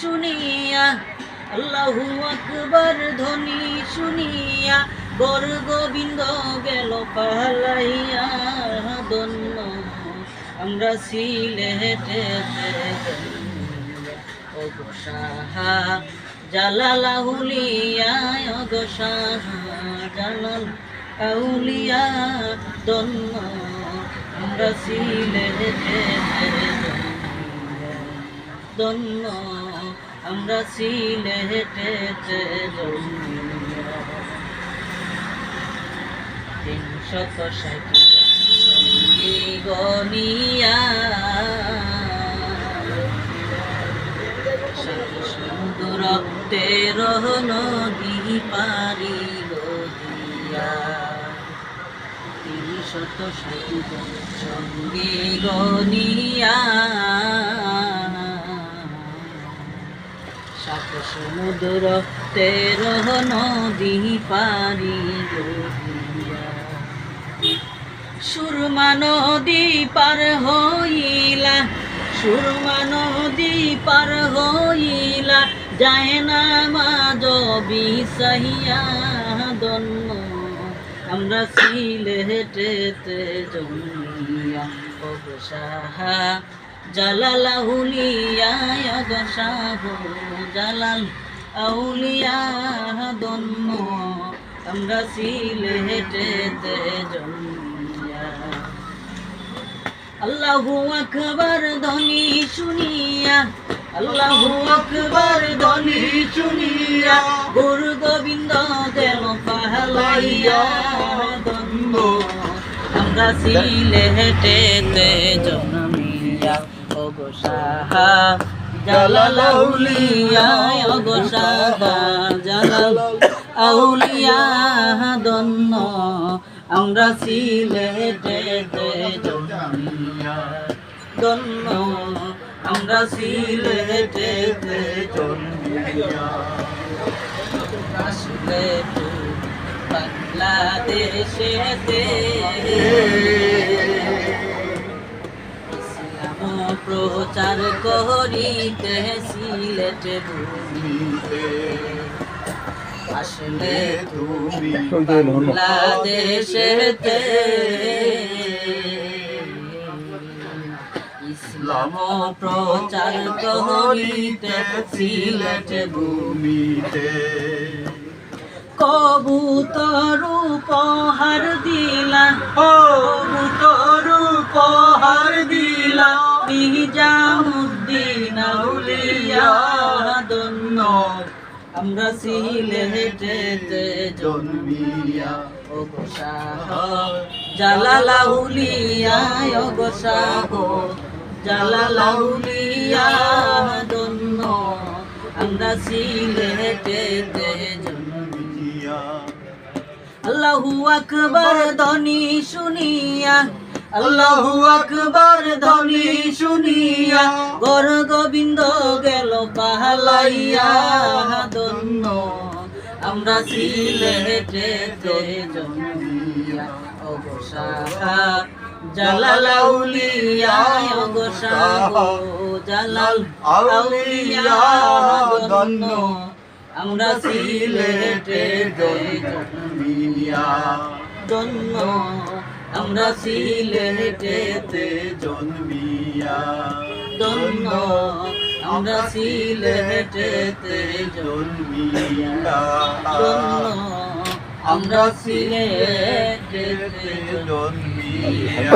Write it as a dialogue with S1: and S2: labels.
S1: শুনিয়া, আল্লাহু আকবার ধ্বনি শুনিয়া বর গোবিন্দ গেল পালাইয়া দন্য আমরা সিলেটে ও গো সাহা জালালাহুলিয়া ও গো সাহা, জালাল আউলিয়া দন্য আমরা সিলেটে দন্য আমরা সিলেটেতে তিনশত ষাট গনিয়া। সুন্দর তেরো নদী পারি দিয়া তিনশত ষাট সঙ্গী গনিয়া। সমুদ্র তেরো নদী পারি সুরমা নদী পার হইলা, সুরমা নদী পার হইলা, যায় না মাজ বিষাইয়া দন্ন আমরা সিলেটেতে জমিয়া অবসাহা জালালাহুলিয়া অবসাহ জালাল আউলিয়া দন্ন আমরা সিলেটেতে জমিয়া আল্লাহু আকবার ধ্বনি শুনিয়া, আল্লাহু আকবার ধ্বনি শুনিয়া, গুরু গোবিন্দ দেব পাহালাইয়া দ্বন্দ্ব আমরা সিলেটেতে জন্মিয়া ও গো সাহা জালালাউলিয়া ও গো সাহা, জালাল আউলিয়া, দন্ন, আমরা সিলেটেতে জন্মিয়া দন্ন, আমরা তো বাংলাদেশেতে প্রচার করিতে সিলেট ভূমিতে। আসলে
S2: তুমি
S1: বাংলাদেশেতে। ইসলাম প্রচার করিতে সিলেট
S2: ভূমিতে।
S1: কবুতর উপহার দিলা কবুতর উপহার দিলা। নিজামুদ্দিন আউলিয়া দন্ন আমরা সিলেটেতে
S2: জন্মিয়া,
S1: ও গো শাহ জালালাউলিয়া ও গো শাহ জালালাউলিয়া দন্ন আমরা সিলেটেতে জন্মিয়া। আল্লাহু আকবার ধ্বনি শুনিয়া আল্লাহু আকবার ধ্বনি শুনিয়া গর গোবিন্দ গেল পাহালাইয়া। দন্ন আমরা সিলেটেতে জন্মিয়া অবসাহা জালালাউলিয়া জালাল দন্ন আমরা সিলেটে জন্য আমরা সিলেটেতে
S2: জন্মিয়া।
S1: জন্য আমরা সিলেটেতে
S2: জন্মিয়া।
S1: জন্য আমরা সিলেটেতে
S2: জন্মিয়া।